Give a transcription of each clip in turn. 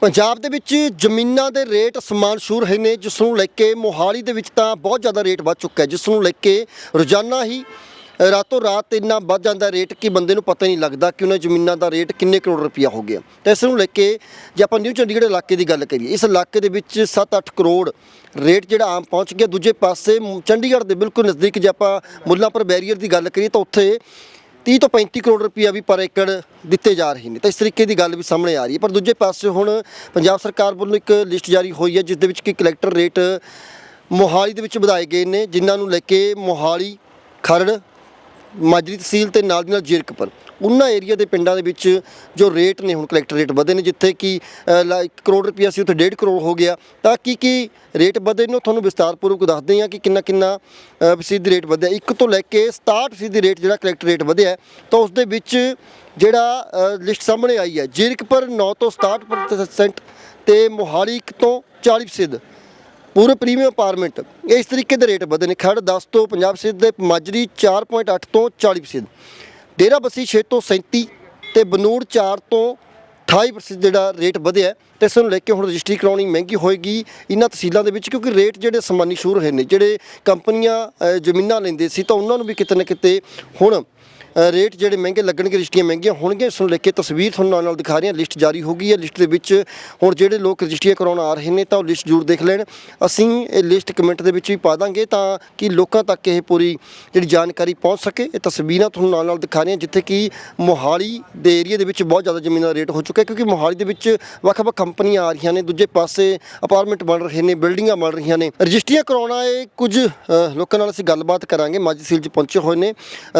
ਪੰਜਾਬ ਦੇ ਵਿੱਚ ਜ਼ਮੀਨਾਂ ਦੇ ਰੇਟ ਸਮਾਨ ਛੂਹ ਰਹੇ ਨੇ, ਜਿਸ ਨੂੰ ਲੈ ਕੇ ਮੋਹਾਲੀ ਦੇ ਵਿੱਚ ਤਾਂ ਬਹੁਤ ਜ਼ਿਆਦਾ ਰੇਟ ਵੱਧ ਚੁੱਕਾ ਹੈ, ਜਿਸ ਨੂੰ ਲੈ ਕੇ ਰੋਜ਼ਾਨਾ ਹੀ ਰਾਤੋਂ ਰਾਤ ਇੰਨਾ ਵੱਧ ਜਾਂਦਾ ਰੇਟ ਕਿ ਬੰਦੇ ਨੂੰ ਪਤਾ ਹੀ ਨਹੀਂ ਲੱਗਦਾ ਕਿ ਉਹਨਾਂ ਜ਼ਮੀਨਾਂ ਦਾ ਰੇਟ ਕਿੰਨੇ ਕਰੋੜ ਰੁਪਇਆ ਹੋ ਗਿਆ। ਤਾਂ ਇਸ ਨੂੰ ਲੈ ਕੇ ਜੇ ਆਪਾਂ ਨਿਊ ਚੰਡੀਗੜ੍ਹ ਇਲਾਕੇ ਦੀ ਗੱਲ ਕਰੀਏ, ਇਸ ਇਲਾਕੇ ਦੇ ਵਿੱਚ 7-8 ਕਰੋੜ ਰੇਟ ਜਿਹੜਾ ਆਮ ਪਹੁੰਚ ਗਿਆ। ਦੂਜੇ ਪਾਸੇ, ਚੰਡੀਗੜ੍ਹ ਦੇ ਬਿਲਕੁਲ ਨਜ਼ਦੀਕ ਜੇ ਆਪਾਂ ਮੁੱਲਾਂਪੁਰ ਬੈਰੀਅਰ ਦੀ ਗੱਲ ਕਰੀਏ, ਤਾਂ ਉੱਥੇ 30 ਤੋਂ 35 ਕਰੋੜ ਰੁਪਇਆ ਵੀ ਪਰ ਏਕੜ ਦਿੱਤੇ ਜਾ ਰਹੇ ਨੇ। ਤਾਂ ਇਸ ਤਰੀਕੇ ਦੀ ਗੱਲ ਵੀ ਸਾਹਮਣੇ ਆ ਰਹੀ ਹੈ। ਪਰ ਦੂਜੇ ਪਾਸੇ ਹੁਣ ਪੰਜਾਬ ਸਰਕਾਰ ਵੱਲੋਂ ਇੱਕ ਲਿਸਟ ਜਾਰੀ ਹੋਈ ਹੈ ਜਿਸ ਦੇ ਵਿੱਚ ਕਿ ਕਲੈਕਟਰ ਰੇਟ ਮੋਹਾਲੀ ਦੇ ਵਿੱਚ ਵਧਾਏ ਗਏ ਨੇ, ਜਿਨ੍ਹਾਂ ਨੂੰ ਲੈ ਕੇ ਮੋਹਾਲੀ, ਖਰੜ ਮਾਜਰੀ ਤਹਿਸੀਲ ਤੇ ਨਾਲ ਦੀ ਨਾਲ ਜੀਰਕਪੁਰ। ਉਹਨਾਂ ਏਰੀਆ ਦੇ ਪਿੰਡਾਂ ਦੇ ਵਿੱਚ ਜੋ ਰੇਟ ਨੇ ਹੁਣ ਕਲੈਕਟਰ ਰੇਟ ਵਧੇ ਨੇ ਜਿੱਥੇ ਕਿ 1 ਕਰੋੜ ਰੁਪਇਆ ਸੀ ਉੱਥੇ 1.5 ਕਰੋੜ ਹੋ ਗਿਆ। ਤਾਂ ਕੀ ਕੀ ਰੇਟ ਵਧੇ ਨੇ? ਉਹ ਤੁਹਾਨੂੰ ਵਿਸਤਾਰਪੂਰਵਕ ਦੱਸਦੇ ਹਾਂ ਕਿ ਕਿੰਨਾ ਕਿੰਨਾ ਅ, ਰੇਟ ਵਧਿਆ। ਇੱਕ ਤੋਂ ਲੈ ਕੇ 67 ਫੀਸਦੀ ਰੇਟ ਜਿਹੜਾ ਕਲੈਕਟਰ ਰੇਟ ਵਧਿਆ ਤਾਂ ਉਸ ਦੇ ਵਿੱਚ ਜਿਹੜਾ ਲਿਸਟ ਸਾਹਮਣੇ ਆਈ ਹੈ ਜੀਰਕਪੁਰ 9 ਤੋਂ 67% ਤੇ ਮੋਹਾਲੀ 1 ਤੋਂ 40% ਪੂਰੇ ਪ੍ਰੀਮੀਅਮ ਅਪਾਰਟਮੈਂਟ ਇਸ ਤਰੀਕੇ ਦੇ ਰੇਟ ਵਧੇ ਨੇ। ਖੜ 10 ਤੋਂ 50% ਦੇ ਮਾਜਰੀ 4.8 ਤੋਂ 40% ਡੇਰਾ ਬੱਸੀ 6 ਤੋਂ 37 ਤੇ ਬਨੂੜ 4 ਤੋਂ 28% ਜਿਹੜਾ ਰੇਟ ਵਧਿਆ ਹੈ। ਤੇ ਇਸ ਨੂੰ ਲੈ ਕੇ ਹੁਣ ਰਜਿਸਟਰੀ ਕਰਾਉਣੀ ਮਹਿੰਗੀ ਹੋਏਗੀ ਇਹਨਾਂ ਤਹਿਸੀਲਾਂ ਦੇ ਵਿੱਚ, ਕਿਉਂਕਿ ਰੇਟ ਜਿਹੜੇ ਸਮਾਨੀ ਸ਼ੁਰੂ ਹੋਏ ਨੇ, ਜਿਹੜੇ ਕੰਪਨੀਆਂ ਜ਼ਮੀਨਾਂ ਲੈਂਦੇ ਸੀ ਤਾਂ ਉਹਨਾਂ ਨੂੰ ਵੀ ਕਿਤੇ ਨਾ ਕਿਤੇ ਹੁਣ ਰੇਟ ਜਿਹੜੇ ਮਹਿੰਗੇ ਲੱਗਣਗੇ, ਰਜਿਸਟਰੀਆਂ ਮਹਿੰਗੀਆਂ ਹੋਣਗੀਆਂ, ਇਸ ਨੂੰ ਲੈ ਕੇ ਤਸਵੀਰ ਤੁਹਾਨੂੰ ਨਾਲ ਨਾਲ ਦਿਖਾ ਰਹੇ ਹਾਂ। ਲਿਸਟ ਜਾਰੀ ਹੋ ਗਈ ਹੈ। ਲਿਸਟ ਦੇ ਵਿੱਚ ਹੁਣ ਜਿਹੜੇ ਲੋਕ ਰਜਿਸਟਰੀਆਂ ਕਰਾਉਣ ਆ ਰਹੇ ਨੇ, ਤਾਂ ਉਹ ਲਿਸਟ ਜ਼ਰੂਰ ਦੇਖ ਲੈਣ। ਅਸੀਂ ਇਹ ਲਿਸਟ ਕਮੈਂਟ ਦੇ ਵਿੱਚ ਵੀ ਪਾ ਦਾਂਗੇ, ਤਾਂ ਕਿ ਲੋਕਾਂ ਤੱਕ ਇਹ ਪੂਰੀ ਜਿਹੜੀ ਜਾਣਕਾਰੀ ਪਹੁੰਚ ਸਕੇ। ਇਹ ਤਸਵੀਰਾਂ ਤੁਹਾਨੂੰ ਨਾਲ ਨਾਲ ਦਿਖਾ ਰਹੇ ਹਾਂ, ਜਿੱਥੇ ਕਿ ਮੋਹਾਲੀ ਦੇ ਏਰੀਆ ਦੇ ਵਿੱਚ ਬਹੁਤ ਜ਼ਿਆਦਾ ਜ਼ਮੀਨਾਂ ਦਾ ਰੇਟ ਹੋ ਚੁੱਕਾ ਕਿਉਂਕਿ ਮੋਹਾਲੀ ਦੇ ਵਿੱਚ ਵੱਖ-ਵੱਖ ਕੰਪਨੀਆਂ ਆ ਰਹੀਆਂ ਨੇ। ਦੂਜੇ ਪਾਸੇ ਅਪਾਰਟਮੈਂਟ ਬਣ ਰਹੇ ਨੇ, ਬਿਲਡਿੰਗਾਂ ਬਣ ਰਹੀਆਂ ਨੇ। ਰਜਿਸਟਰੀਆਂ ਕਰਾਉਣਾ ਇਹ ਕੁਝ ਲੋਕਾਂ ਨਾਲ ਅਸੀਂ ਗੱਲਬਾਤ ਕਰਾਂਗੇ। ਮਾਜੀ ਸੀਲ 'ਚ ਪਹੁੰਚੇ ਹੋਏ ਨੇ।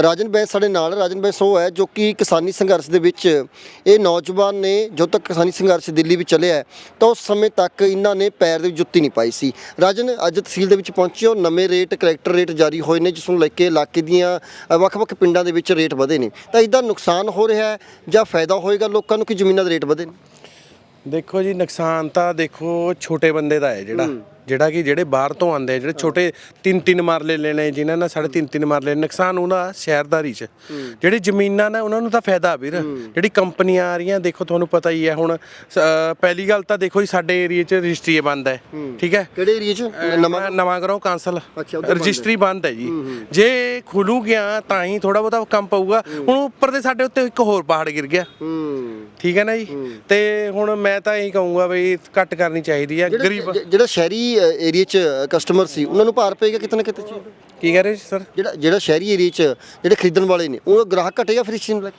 ਰਾਜਨ ਬੈਂਸ ਸਾਡੇ ਨਾਲ ਰਾਜਨ ਬੈਂਸ ਉਹ ਹੈ ਜੋ ਕਿ ਕਿਸਾਨੀ ਸੰਘਰਸ਼ ਦੇ ਵਿੱਚ ਇਹ ਨੌਜਵਾਨ ਨੇ ਜਦੋਂ ਤੱਕ ਕਿਸਾਨੀ ਸੰਘਰਸ਼ ਦਿੱਲੀ ਵਿੱਚ ਚੱਲਿਆ ਹੈ, ਤਾਂ ਉਸ ਸਮੇਂ ਤੱਕ ਇਹਨਾਂ ਨੇ ਪੈਰ ਦੇ ਵਿੱਚ ਜੁੱਤੀ ਨਹੀਂ ਪਾਈ ਸੀ। ਰਾਜਨ ਅੱਜ ਤਹਿਸੀਲ ਦੇ ਵਿੱਚ ਪਹੁੰਚੇ ਹੋ ਨਵੇਂ ਰੇਟ ਕਰੈਕਟਰ ਰੇਟ ਜਾਰੀ ਹੋਏ ਨੇ ਜਿਸ ਨੂੰ ਲੈ ਕੇ ਇਲਾਕੇ ਦੀਆਂ ਅ, ਵੱਖ-ਵੱਖ ਪਿੰਡਾਂ ਦੇ ਵਿੱਚ ਰੇਟ ਵਧੇ ਨੇ। ਤਾਂ ਇਹਦਾ ਨੁਕਸਾਨ ਹੋ ਰਿਹਾ ਹੈ ਜਾਂ ਫਾਇਦਾ ਹੋਏਗਾ ਲੋਕਾਂ ਨੂੰ ਕਿ ਜ਼ਮੀਨਾਂ ਦੇ ਰੇਟ ਵਧੇ ਨੇ? ਦੇਖੋ ਜੀ ਨੁਕਸਾਨ ਤਾਂ ਦੇਖੋ ਛੋਟੇ ਬੰਦੇ ਦਾ ਹੈ ਜਿਹੜਾ। ਜਿਹੜਾ ਕਿ ਜਿਹੜੇ ਬਾਹਰ ਤੋਂ ਆਉਂਦੇ ਆ ਜਿਹੜੇ ਛੋਟੇ ਤਿੰਨ ਤਿੰਨ ਮਰਲੇ ਲੈਣੇ ਜਿਨ੍ਹਾਂ ਨੇ ਸਾਢੇ ਤਿੰਨ ਤਿੰਨ ਮਰਲੇ ਨੁਕਸਾਨ ਉਹਦਾ ਸ਼ਹਿਰਦਾਰੀ 'ਚ। ਜਿਹੜੀ ਜ਼ਮੀਨਾਂ ਨੇ ਉਹਨਾਂ ਨੂੰ ਤਾਂ ਫਾਇਦਾ ਵੀਰ। ਜਿਹੜੀ ਕੰਪਨੀਆਂ ਆ ਰਹੀਆਂ ਦੇਖੋ ਤੁਹਾਨੂੰ ਪਤਾ ਹੀ ਹੈ ਹੁਣ ਪਹਿਲੀ ਗੱਲ ਤਾਂ ਦੇਖੋ ਜੀ ਸਾਡੇ ਏਰੀਆ 'ਚ ਰਜਿਸਟਰੀ ਬੰਦ ਹੈ। ਠੀਕ ਹੈ? ਕਿਹੜੇ ਏਰੀਆ 'ਚ? ਨਵਾਂ? ਕਰੋ ਕਾਂਸਲ। ਬੰਦ ਹੈ। ਰਜਿਸਟਰੀ ਬੰਦ ਹੈ ਜੀ। ਜੇ ਖੁੱਲੂ ਗਿਆ ਤਾਂ ਹੀ ਥੋੜਾ ਬਹੁਤਾ ਕੰਮ ਪਊਗਾ। ਹੁਣ ਉੱਪਰ ਦੇ ਸਾਡੇ ਉੱਤੇ ਇੱਕ ਹੋਰ ਪਹਾੜ ਗਿਰ ਗਿਆ। ਠੀਕ ਹੈ ਨਾ ਜੀ? ਤੇ ਹੁਣ ਮੈਂ ਤਾਂ ਇਹੀ ਕਹੂੰਗਾ ਬਈ ਘੱਟ ਕਰਨੀ ਚਾਹੀਦੀ ਹੈ ਗਰੀਬ ਜਿਹੜਾ ਸ਼ਹਿਰੀ ਏਰੀਆ 'ਚ ਕਸਟਮਰ ਸੀ ਉਹਨਾਂ ਨੂੰ ਭਾਰ ਪਏਗਾ ਕਿਤੇ ਨਾ ਕਿਤੇ? ਕੀ ਕਹਿ ਰਹੇ ਸਰ? ਜਿਹੜਾ ਜਿਹੜਾ ਸ਼ਹਿਰੀ ਏਰੀਆ 'ਚ ਜਿਹੜੇ ਖਰੀਦਣ ਵਾਲੇ ਨੇ ਉਹ ਗ੍ਰਾਹਕ ਘਟੇਗਾ ਫਿਰ ਇਸ ਚੀਜ਼ ਨੂੰ ਲੈ ਕੇ?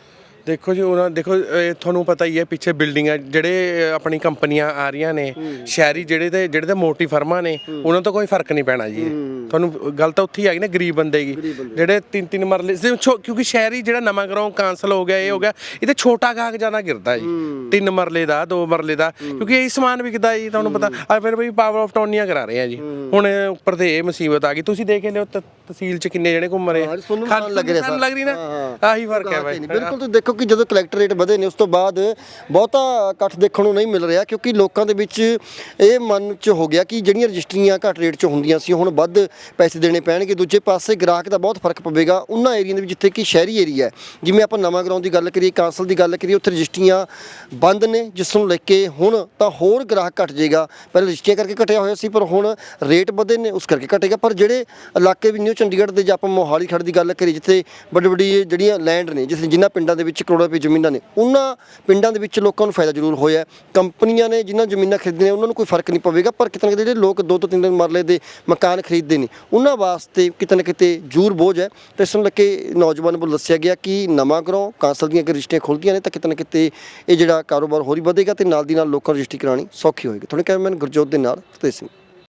ਦੇਖੋ ਜੀ ਉਹਨਾਂ ਦੇਖੋ ਇਹ ਤੁਹਾਨੂੰ ਪਤਾ ਹੀ ਹੈ ਪਿੱਛੇ ਬਿਲਡਿੰਗਾਂ ਜਿਹੜੇ ਆਪਣੀ ਕੰਪਨੀਆਂ ਆ ਰਹੀਆਂ ਨੇ ਸ਼ਹਿਰੀ ਜਿਹੜੇ ਤੇ ਜਿਹੜੇ ਤੇ ਮੋਟੀ ਫਰਮਾਂ ਨੇ ਉਹਨਾਂ ਤੋਂ ਕੋਈ ਫ਼ਰਕ ਨਹੀਂ ਪੈਣਾ ਜੀ। ਤੁਹਾਨੂੰ ਗੱਲ ਤਾਂ ਉੱਥੇ ਹੀ ਆ ਗਈ ਨਾ ਗਰੀਬ ਬੰਦੇ ਦੀ। ਜਿਹੜੇ ਤਿੰਨ ਤਿੰਨ ਮਰਲੇ ਕਿਉਂਕਿ ਸ਼ਹਿਰੀ ਜਿਹੜਾ ਨਵਾਂ ਗਰਾਉਂ ਕਾਂਸਲ ਹੋ ਗਿਆ ਇਹ ਹੋ ਗਿਆ ਇਹ ਤੇ ਛੋਟਾ ਗਾਹਕ ਜ਼ਿਆਦਾ ਗਿਰਦਾ ਜੀ। ਤਿੰਨ ਮਰਲੇ ਦਾ ਦੋ ਮਰਲੇ ਦਾ ਕਿਉਂਕਿ ਇਹ ਸਮਾਨ ਵਿਕਦਾ ਜੀ ਤੁਹਾਨੂੰ ਪਤਾ। ਆ ਫਿਰ ਬਈ ਪਾਵਰ ਆਫ ਟੌਨੀਆਂ ਕਰਾ ਰਹੇ ਆ ਜੀ। ਹੁਣ ਉੱਪਰ ਤੇ ਇਹ ਮੁਸੀਬਤ ਆ ਗਈ। ਤੁਸੀਂ ਦੇਖ ਲਿਓ ਤਹਿਸੀਲ ਚ ਕਿੰਨੇ ਜਣੇ ਘੁੰਮ ਰਹੇ ਆਸਾਨ ਲੱਗ ਰਿਹਾ। ਲੱਗ ਰਹੀ ਨਾ? ਆਹੀ ਫ਼ਰਕ ਹੈ ਬਾਈ। ਬਿਲਕੁਲ ਤੁਸੀਂ ਦੇਖੋ ਕਿਉਂਕਿ ਜਦੋਂ ਕਲੈਕਟਰ ਰੇਟ ਵਧੇ ਨੇ, ਉਸ ਤੋਂ ਬਾਅਦ ਬਹੁਤਾ ਇਕੱਠ ਦੇਖਣ ਨੂੰ ਨਹੀਂ ਮਿਲ ਰਿਹਾ ਕਿਉਂਕਿ ਲੋਕਾਂ ਦੇ ਵਿੱਚ ਇਹ ਮਨ 'ਚ ਹੋ ਗਿਆ ਕਿ ਜਿਹੜੀਆਂ ਰਜਿਸਟਰੀਆਂ ਘੱਟ ਰੇਟ 'ਚ ਹੁੰਦੀਆਂ ਸੀ, ਹੁਣ ਵੱਧ ਪੈਸੇ ਦੇਣੇ ਪੈਣਗੇ। ਦੂਜੇ ਪਾਸੇ ਗ੍ਰਾਹਕ ਦਾ ਬਹੁਤ ਫ਼ਰਕ ਪਵੇਗਾ ਉਹਨਾਂ ਏਰੀਆ ਦੇ ਵਿੱਚ, ਜਿੱਥੇ ਕਿ ਸ਼ਹਿਰੀ ਏਰੀਆ ਹੈ। ਜਿਵੇਂ ਆਪਾਂ ਨਵਾਂ ਗਰਾਊਂਡ ਦੀ ਗੱਲ ਕਰੀਏ ਕਾਂਸਲ ਦੀ ਗੱਲ ਕਰੀਏ, ਉੱਥੇ ਰਜਿਸਟਰੀਆਂ ਬੰਦ ਨੇ, ਜਿਸ ਨੂੰ ਲੈ ਕੇ ਹੁਣ ਤਾਂ ਹੋਰ ਗ੍ਰਾਹਕ ਘਟ ਜਾਏਗਾ। ਪਹਿਲਾਂ ਰਜਿਸਟਰੀਆਂ ਕਰਕੇ ਘਟਿਆ ਹੋਇਆ ਸੀ, ਪਰ ਹੁਣ ਰੇਟ ਵਧੇ ਨੇ, ਉਸ ਕਰਕੇ ਘਟੇਗਾ। ਪਰ ਜਿਹੜੇ ਇਲਾਕੇ ਵੀ ਨਿਊ ਚੰਡੀਗੜ੍ਹ ਦੇ ਜਾਂ ਆਪਾਂ ਮੋਹਾਲੀ ਖੜ ਦੀ ਗੱਲ ਕਰੀਏ, ਜਿੱਥੇ ਵੱਡੀ ਵੱਡੀ ਜਿਹੜੀਆਂ ਲੈਂਡ ਨੇ, ਜਿਸ ਜਿਨ੍ਹਾਂ ਪਿੰਡਾਂ ਦੇ ਵਿੱਚ ਕਰੋੜਾਂ ਰੁਪਏ ਜ਼ਮੀਨਾਂ ਨੇ। ਉਹਨਾਂ ਪਿੰਡਾਂ ਦੇ ਵਿੱਚ ਲੋਕਾਂ ਨੂੰ ਫਾਇਦਾ ਜ਼ਰੂਰ ਹੋਇਆ ਕੰਪਨੀਆਂ ਨੇ ਜਿਨ੍ਹਾਂ ਜ਼ਮੀਨਾਂ ਖਰੀਦੀਆਂ ਨੇ, ਉਹਨਾਂ ਨੂੰ ਕੋਈ ਫ਼ਰਕ ਨਹੀਂ ਪਵੇਗਾ, ਪਰ ਕਿਤੇ ਨਾ ਕਿਤੇ ਜਿਹੜੇ ਲੋਕ ਦੋ ਤੋਂ ਤਿੰਨ ਦਿਨ ਮਰਲੇ ਦੇ ਮਕਾਨ ਖਰੀਦਦੇ ਨੇ, ਉਹਨਾਂ ਵਾਸਤੇ ਕਿਤੇ ਨਾ ਕਿਤੇ ਜ਼ਰੂਰ ਬੋਝ ਹੈ। ਤੇ ਇਸ ਨੂੰ ਲੈ ਕੇ ਨੌਜਵਾਨ ਵੱਲੋਂ ਦੱਸਿਆ ਗਿਆ ਕਿ ਨਵਾਂ ਗਰੋਂ ਕਾਂਸਲ ਦੀਆਂ ਅਗਰ ਰਜਿਸਟਰੀਆਂ ਖੁੱਲਦੀਆਂ ਨੇ, ਤਾਂ ਕਿਤੇ ਨਾ ਕਿਤੇ ਇਹ ਜਿਹੜਾ ਕਾਰੋਬਾਰ ਹੋਰ ਹੀ ਵਧੇਗਾ ਤੇ ਨਾਲ ਦੀ ਨਾਲ ਲੋਕਾਂ ਨੂੰ ਰਜਿਸਟਰੀ ਕਰਾਉਣੀ ਸੌਖੀ ਹੋਏਗੀ। ਤੁਹਾਨੂੰ ਕੈਮਰਾਮੈਨ ਗੁਰਜੋਤ ਦੇ ਨਾਲ, ਫਤਿਹ ਸਿੰਘ।